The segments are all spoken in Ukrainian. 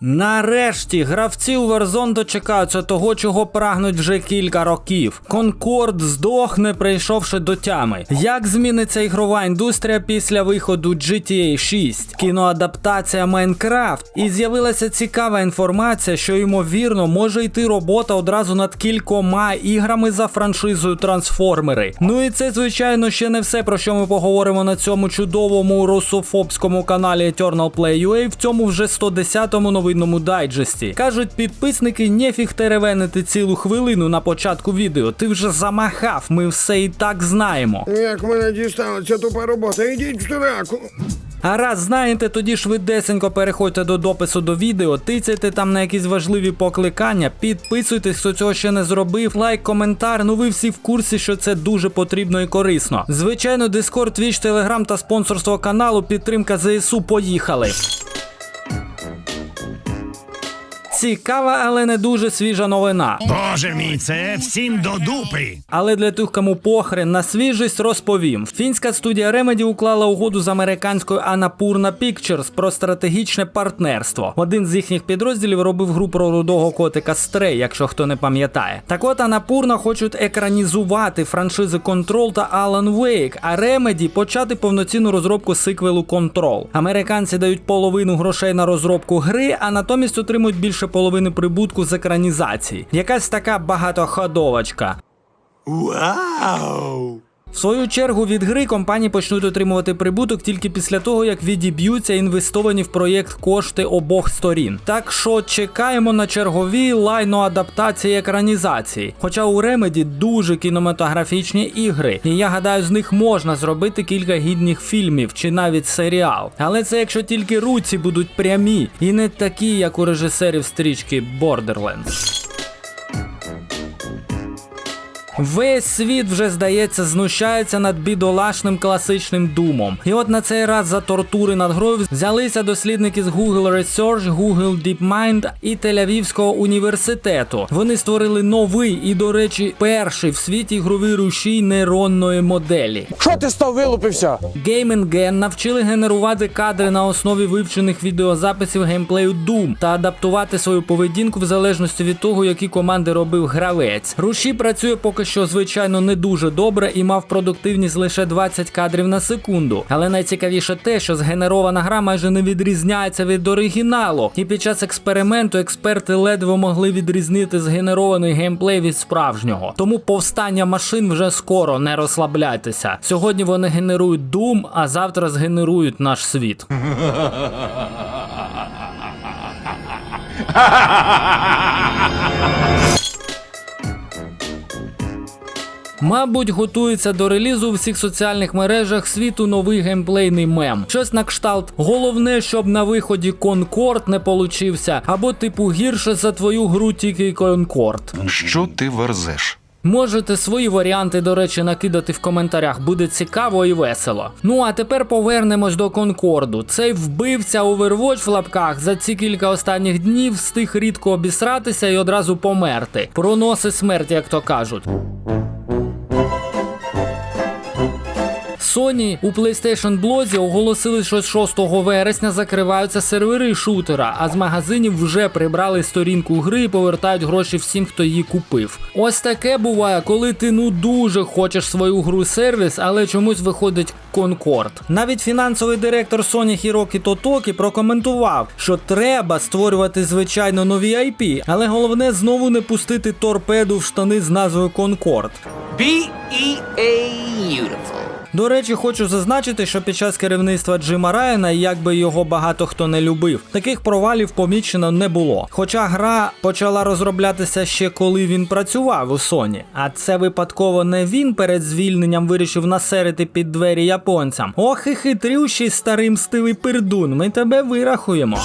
Нарешті гравці у Warzone дочекаються того, чого прагнуть вже кілька років. Конкорд здохне, прийшовши до тями. Як зміниться ігрова індустрія після виходу GTA 6, кіноадаптація Майнкрафт? І з'явилася цікава інформація, що ймовірно може йти робота одразу над кількома іграми за франшизою Трансформери. Ну і це, звичайно, ще не все, про що ми поговоримо на цьому чудовому русофобському каналі Eternal Play UA в цьому вже 110-му новинному дайджесті. Кажуть, підписники нефіг теревенити цілу хвилину на початку відео. Ти вже замахав, ми все і так знаємо. Як мене дістала ця тупа робота, ідіть в сраку. А раз знаєте, тоді швидесенько переходьте до допису до відео, тицяйте там на якісь важливі покликання, підписуйтесь, хто цього ще не зробив, лайк, коментар. Ну ви всі в курсі, що це дуже потрібно і корисно. Звичайно, Discord, Twitch, Telegram та спонсорство каналу, підтримка ЗСУ. Поїхали. Цікава, але не дуже свіжа новина. Боже мій, це всім до дупи. Але для тих, кому похрен на свіжість, розповім. Фінська студія Remedy уклала угоду з американською Annapurna Pictures про стратегічне партнерство. Один з їхніх підрозділів робив гру про рудого котика Stray, якщо хто не пам'ятає. Так от Annapurna хочуть екранізувати франшизи Control та Alan Wake, а Remedy почати повноцінну розробку сиквелу Control. Американці дають половину грошей на розробку гри, а натомість отримують більше половини прибутку з екранізації. Якась така багатоходовочка. Вау! В свою чергу від гри компанії почнуть отримувати прибуток тільки після того, як відіб'ються інвестовані в проєкт кошти обох сторін. Так що чекаємо на чергові лайно адаптації екранізації. Хоча у Remedy дуже кінематографічні ігри, і я гадаю, з них можна зробити кілька гідних фільмів чи навіть серіал. Але це якщо тільки руці будуть прямі і не такі, як у режисерів стрічки Borderlands. Весь світ вже здається знущається над бідолашним класичним думом. І от на цей раз за тортури над грою взялися дослідники з Google Research, Google DeepMind і Тель-Авівського університету. Вони створили новий і, до речі, перший в світі ігровий рушій нейронної моделі. Що ти став вилупився? Game навчили генерувати кадри на основі вивчених відеозаписів геймплею Doom та адаптувати свою поведінку в залежності від того, які команди робив гравець. Руші працює поки що, звичайно, не дуже добре і мав продуктивність лише 20 кадрів на секунду. Але найцікавіше те, що згенерована гра майже не відрізняється від оригіналу. І під час експерименту експерти ледве могли відрізнити згенерований геймплей від справжнього. Тому повстання машин вже скоро, не розслабляйтеся. Сьогодні вони генерують Doom, а завтра згенерують наш світ. Мабуть, готується до релізу у всіх соціальних мережах світу новий геймплейний мем. Щось на кшталт. Головне, щоб на виході Конкорд не получився, або типу гірше за твою гру тільки Конкорд. Що ти верзеш? Можете свої варіанти, до речі, накидати в коментарях, буде цікаво і весело. Ну а тепер повернемось до Конкорду. Цей вбивця Overwatch в лапках за ці кілька останніх днів встиг рідко обісратися і одразу померти. Проноси смерті, як то кажуть. Sony у PlayStation блозі оголосили, що з 6 вересня закриваються сервери шутера, а з магазинів вже прибрали сторінку гри і повертають гроші всім, хто її купив. Ось таке буває, коли ти ну дуже хочеш свою гру сервіс, але чомусь виходить Конкорд. Навіть фінансовий директор Sony Хірокі Тотокі прокоментував, що треба створювати звичайно нові IP, але головне знову не пустити торпеду в штани з назвою Конкорд. B-E-A-Beautiful. До речі, хочу зазначити, що під час керівництва Джима Райана, як би його багато хто не любив, таких провалів помічено не було. Хоча гра почала розроблятися ще коли він працював у Sony. А це випадково не він перед звільненням вирішив насерити під двері японцям. Ох і хитрющий старий мстивий пердун, ми тебе вирахуємо.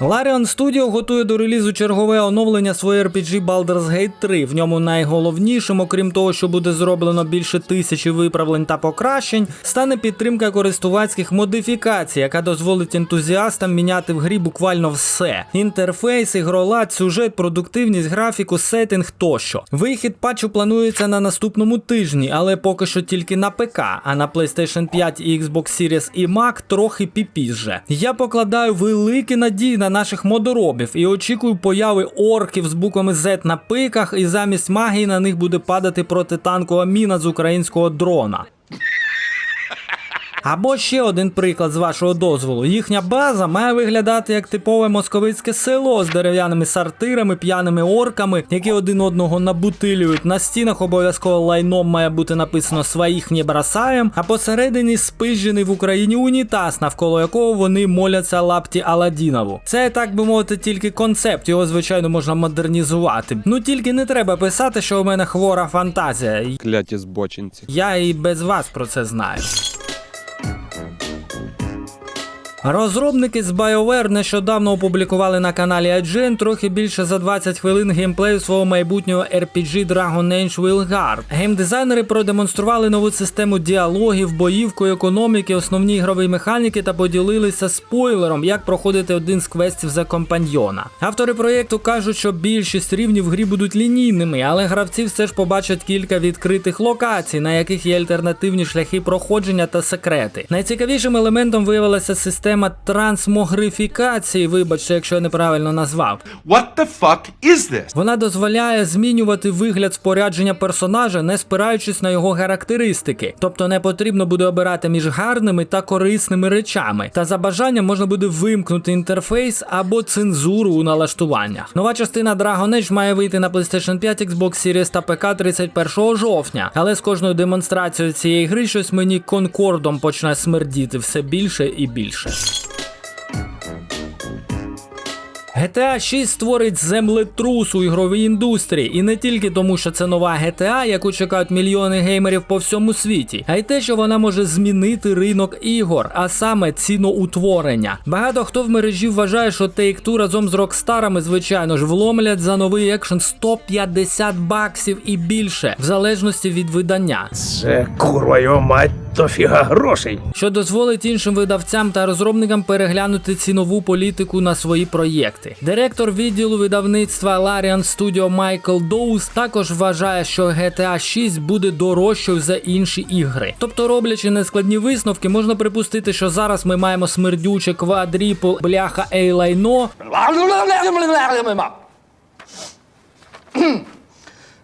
Larian Studio готує до релізу чергове оновлення своєї RPG Baldur's Gate 3. В ньому найголовнішим, окрім того, що буде зроблено більше тисячі виправлень та покращень, стане підтримка користувацьких модифікацій, яка дозволить ентузіастам міняти в грі буквально все: інтерфейс, ігролад, сюжет, продуктивність, графіку, сеттинг тощо. Вихід патчу планується на наступному тижні, але поки що тільки на ПК, а на PlayStation 5 і Xbox Series і Mac трохи піпізже. Я покладаю великі надії на наших модоробів і очікую появи орків з буквами Z на пиках, і замість магії на них буде падати протитанкова міна з українського дрона. Або ще один приклад з вашого дозволу. Їхня база має виглядати як типове московицьке село з дерев'яними сортирами, п'яними орками, які один одного набутилюють. На стінах обов'язково лайном має бути написано своїх не бросаєм, а посередині спижений в Україні унітаз, навколо якого вони моляться лапті Аладінову. Це так би мовити, тільки концепт. Його звичайно можна модернізувати. Ну тільки не треба писати, що у мене хвора фантазія. Кляті збочинці. Я і без вас про це знаю. Розробники з BioWare нещодавно опублікували на каналі IGN трохи більше за 20 хвилин геймплею свого майбутнього RPG Dragon Age Wilgard. Геймдизайнери продемонстрували нову систему діалогів, боївку, економіки, основні ігрові механіки та поділилися спойлером, як проходити один з квестів за компаньйона. Автори проєкту кажуть, що більшість рівнів в грі будуть лінійними, але гравці все ж побачать кілька відкритих локацій, на яких є альтернативні шляхи проходження та секрети. Найцікавішим елементом виявилася система трансмогрифікації, вибачте, якщо я неправильно назвав. What the fuck is this? Вона дозволяє змінювати вигляд спорядження персонажа, не спираючись на його характеристики. Тобто не потрібно буде обирати між гарними та корисними речами. Та за бажанням можна буде вимкнути інтерфейс або цензуру у налаштуваннях. Нова частина Dragon Age має вийти на PlayStation 5, Xbox Series та ПК 31 жовтня. Але з кожною демонстрацією цієї гри щось мені конкордом почне смердіти все більше і більше. GTA 6 створить землетрус у ігровій індустрії, і не тільки тому, що це нова GTA, яку чекають мільйони геймерів по всьому світі, а й те, що вона може змінити ринок ігор, а саме ціноутворення. Багато хто в мережі вважає, що Take-Two разом з Рокстарами, звичайно ж, вломлять за новий екшен 150 баксів і більше, в залежності від видання. Це курва його мать, то фіга грошей. що дозволить іншим видавцям та розробникам переглянути цінову політику на свої проєкти. Директор відділу видавництва Larian Studio Майкл Доус також вважає, що GTA 6 буде дорожчою за інші ігри. Тобто, роблячи нескладні висновки, можна припустити, що зараз ми маємо смердюче квадріпл бляха ейлайно.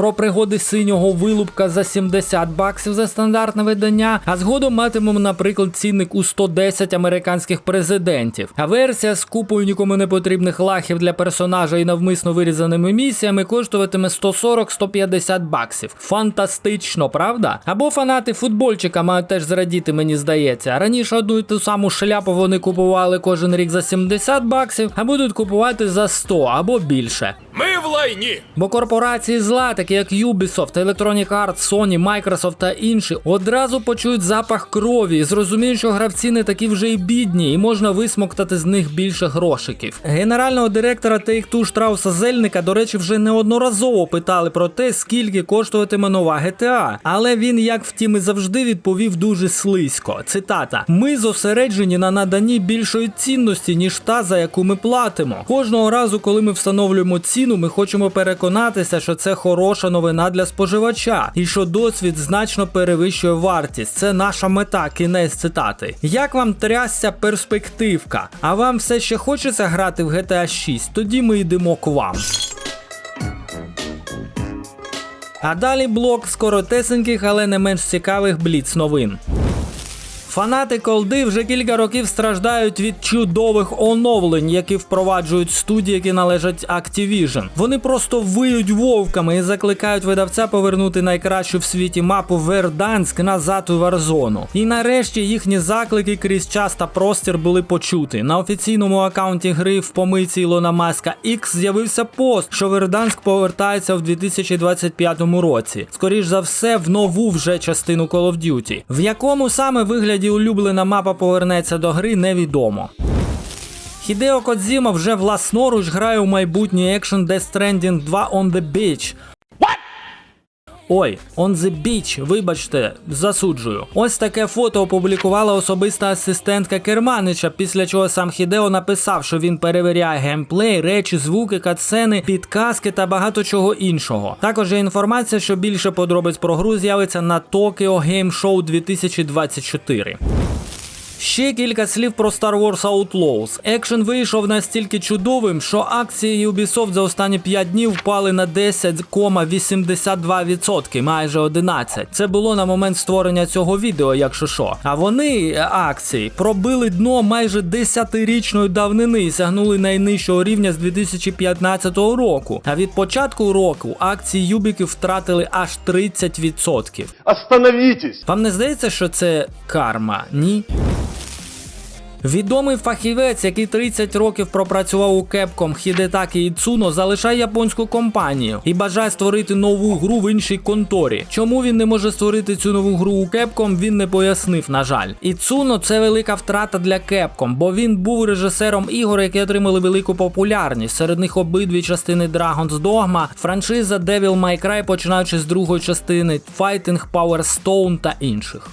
Про пригоди синього вилупка за 70 баксів за стандартне видання, а згодом матимемо, наприклад, цінник у 110 американських президентів. А версія з купою нікому не потрібних лахів для персонажа і навмисно вирізаними місіями коштуватиме 140-150 баксів. Фантастично, правда? Або фанати футбольчика мають теж зрадіти, мені здається. Раніше одну і ту саму шляпу вони купували кожен рік за 70 баксів, а будуть купувати за 100 або більше. Ми в лайні. Бо корпорації зла, такі як Ubisoft, Electronic Arts, Sony, Microsoft та інші, одразу почують запах крові і зрозуміють, що гравці не такі вже й бідні, і можна висмоктати з них більше грошиків. Генерального директора Take-Two Штрауса Зельника, до речі, вже неодноразово питали про те, скільки коштуватиме нова GTA. Але він, як втім і завжди, відповів дуже слизько. Цитата: Ми зосереджені на наданні більшої цінності, ніж та, за яку ми платимо. Кожного разу, коли ми встановлюємо ціну, ми хочемо переконатися, що це хороша новина для споживача, і що досвід значно перевищує вартість. Це наша мета. Кінець цитати. Як вам трясся перспективка? А вам все ще хочеться грати в GTA 6? Тоді ми йдемо к вам. А далі блок скоротесеньких, але не менш цікавих бліц новин. Фанати колди вже кілька років страждають від чудових оновлень, які впроваджують студії, які належать Activision. Вони просто виють вовками і закликають видавця повернути найкращу в світі мапу Верданськ назад у Варзону. І нарешті їхні заклики крізь час та простір були почути. На офіційному акаунті гри в помийці Ілона Маска X з'явився пост, що Верданськ повертається в 2025 році. Скоріш за все, в нову вже частину Call of Duty. В якому саме вигляді улюблена мапа повернеться до гри, невідомо. Хідео Кодзіма вже власноруч грає у майбутній екшен Death Stranding 2 On the Beach. Ой, on the beach, вибачте, засуджую. Ось таке фото опублікувала особиста асистентка Керманича, після чого сам Хідео написав, що він перевіряє геймплей, речі, звуки, катсцени, підказки та багато чого іншого. Також є інформація, що більше подробиць про гру з'явиться на Tokyo Game Show 2024. Ще кілька слів про Star Wars Outlaws. Екшен вийшов настільки чудовим, що акції Ubisoft за останні 5 днів впали на 10,82%, майже 11%. Це було на момент створення цього відео, якщо що. А вони е, акції пробили дно майже 10-річної давнини і сягнули найнижчого рівня з 2015 року. А від початку року акції Юбіків втратили аж 30%. Остановитесь! Вам не здається, що це карма? Ні? Відомий фахівець, який 30 років пропрацював у Capcom Хідетакі Іцуно, залишає японську компанію і бажає створити нову гру в іншій конторі. Чому він не може створити цю нову гру у Capcom, він не пояснив, на жаль. Іцуно це велика втрата для Capcom, бо він був режисером ігор, які отримали велику популярність. Серед них обидві частини Dragon's Dogma, франшиза Devil May Cry, починаючи з другої частини, Fighting Power Stone та інших.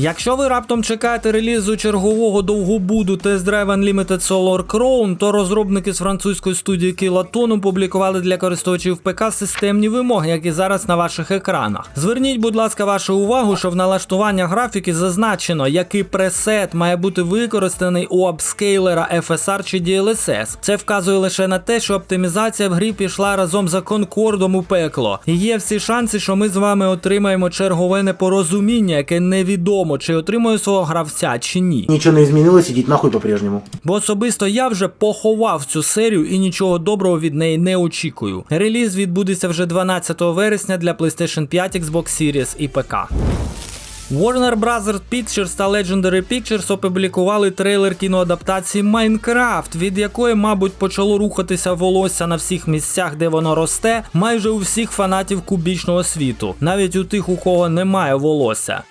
Якщо ви раптом чекаєте релізу чергового довгобуду Test Drive Unlimited Solar Crown, то розробники з французької студії Kiloton опублікували для користувачів ПК системні вимоги, які зараз на ваших екранах. Зверніть, будь ласка, вашу увагу, що в налаштуваннях графіки зазначено, який пресет має бути використаний у апскейлера FSR чи DLSS. Це вказує лише на те, що оптимізація в грі пішла разом за Конкордом у пекло. І є всі шанси, що ми з вами отримаємо чергове непорозуміння, яке невідомо, чи отримує свого гравця чи ні. Ничего не изменилось, идите нахуй по-прежнему. Бо особисто я вже поховав цю серію і нічого доброго від неї не очікую. Реліз відбудеться вже 12 вересня для PlayStation 5, Xbox Series і ПК. Warner Bros. Pictures та Legendary Pictures опублікували трейлер кіноадаптації Майнкрафт, від якої, мабуть, почало рухатися волосся на всіх місцях, де воно росте, майже у всіх фанатів кубічного світу, навіть у тих, у кого немає волосся.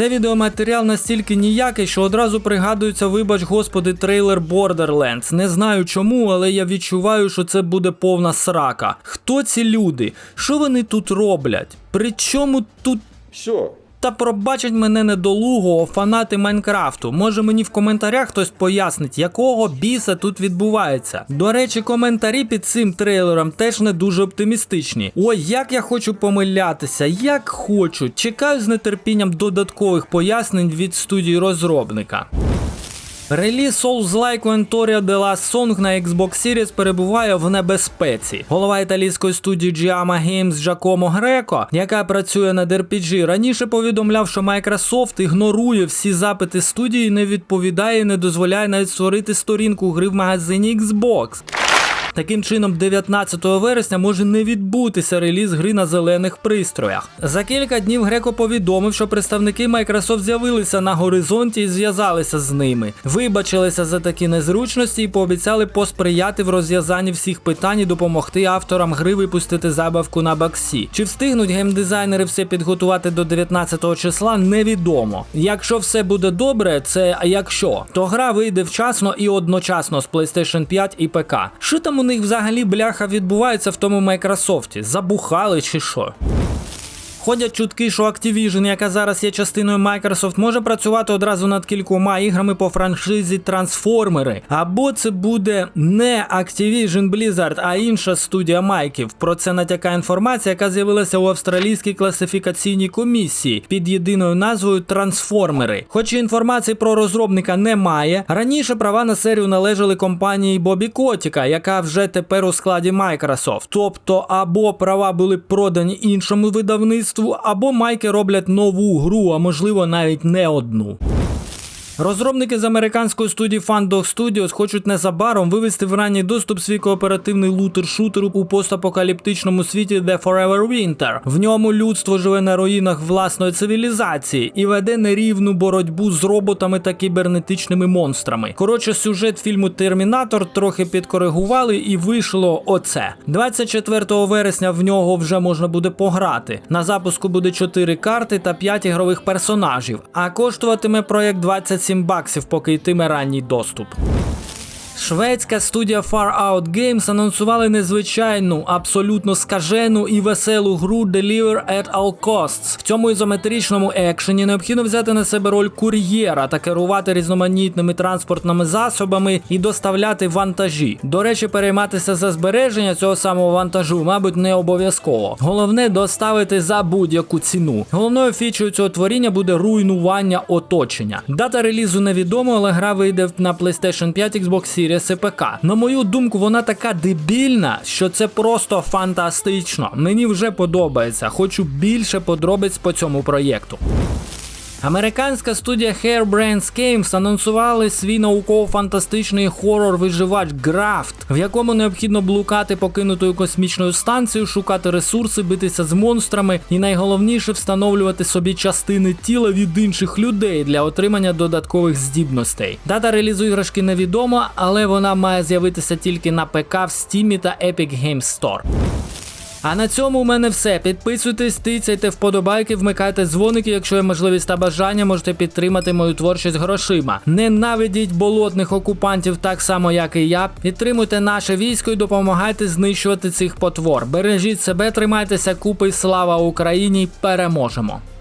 Це відеоматеріал настільки ніякий, що одразу пригадується, вибач господи, трейлер Borderlands. Не знаю чому, але я відчуваю, що це буде повна срака. Хто ці люди? Що вони тут роблять? При чому тут Все. Та пробачать мене недолугого фанати Майнкрафту. Може мені в коментарях хтось пояснить, якого біса тут відбувається. До речі, коментарі під цим трейлером теж не дуже оптимістичні. Ой, як я хочу помилятися, як хочу. Чекаю з нетерпінням додаткових пояснень від студії розробника. Реліз Souls-like Entoria The Last Song на Xbox Series перебуває в небезпеці. Голова італійської студії Giamma Games Джакомо Греко, яка працює над RPG, раніше повідомляв, що Microsoft ігнорує всі запити студії, не відповідає і не дозволяє навіть створити сторінку гри в магазині Xbox. Таким чином, 19 вересня може не відбутися реліз гри на зелених пристроях. За кілька днів Греко повідомив, що представники Microsoft з'явилися на горизонті і зв'язалися з ними, вибачилися за такі незручності і пообіцяли посприяти в розв'язанні всіх питань і допомогти авторам гри випустити забавку на баксі. Чи встигнуть геймдизайнери все підготувати до 19 числа, невідомо. Якщо все буде добре, це якщо, то гра вийде вчасно і одночасно з PlayStation 5 і ПК. Що там у них взагалі бляха відбувається в тому Майкрософті? Забухали чи що? Ходять чутки, що Activision, яка зараз є частиною Microsoft, може працювати одразу над кількома іграми по франшизі Трансформери. Або це буде не Activision Blizzard, а інша студія Майків. Про це натякає інформація, яка з'явилася у австралійській класифікаційній комісії під єдиною назвою Трансформери. Хоч інформації про розробника немає. Раніше права на серію належали компанії Бобі Котіка, яка вже тепер у складі Microsoft. Тобто, або права були продані іншому видавництву, або майки роблять нову гру, а можливо навіть не одну. Розробники з американської студії Fandog Studios хочуть незабаром вивести в ранній доступ свій кооперативний лутер-шутер у постапокаліптичному світі The Forever Winter. В ньому людство живе на руїнах власної цивілізації і веде нерівну боротьбу з роботами та кібернетичними монстрами. Коротше, сюжет фільму Термінатор трохи підкоригували і вийшло оце. 24 вересня в нього вже можна буде пограти. На запуску буде 4 карти та 5 ігрових персонажів, а коштуватиме проект 27 8 баксів, поки йтиме ранній доступ. Шведська студія Far Out Games анонсували незвичайну, абсолютно скажену і веселу гру Deliver at All Costs. В цьому ізометричному екшені необхідно взяти на себе роль кур'єра та керувати різноманітними транспортними засобами і доставляти вантажі. До речі, перейматися за збереження цього самого вантажу, мабуть, не обов'язково. Головне доставити за будь-яку ціну. Головною фічою цього творіння буде руйнування оточення. Дата релізу невідома, але гра вийде на PlayStation 5, Xbox Series і. На мою думку, вона така дебільна, що це просто фантастично. Мені вже подобається. Хочу більше подробиць по цьому проєкту. Американська студія Hairbrains Games анонсували свій науково-фантастичний хорор-виживач Графт, в якому необхідно блукати покинутою космічною станцією, шукати ресурси, битися з монстрами і найголовніше встановлювати собі частини тіла від інших людей для отримання додаткових здібностей. Дата релізу іграшки невідома, але вона має з'явитися тільки на ПК в Steam та Epic Games Store. А на цьому у мене все. Підписуйтесь, тицяйте вподобайки, вмикайте дзвоники. Якщо є можливість та бажання, можете підтримати мою творчість грошима. Ненавидіть болотних окупантів так само, як і я. Підтримуйте наше військо і допомагайте знищувати цих потвор. Бережіть себе, тримайтеся купи, слава Україні! Переможемо!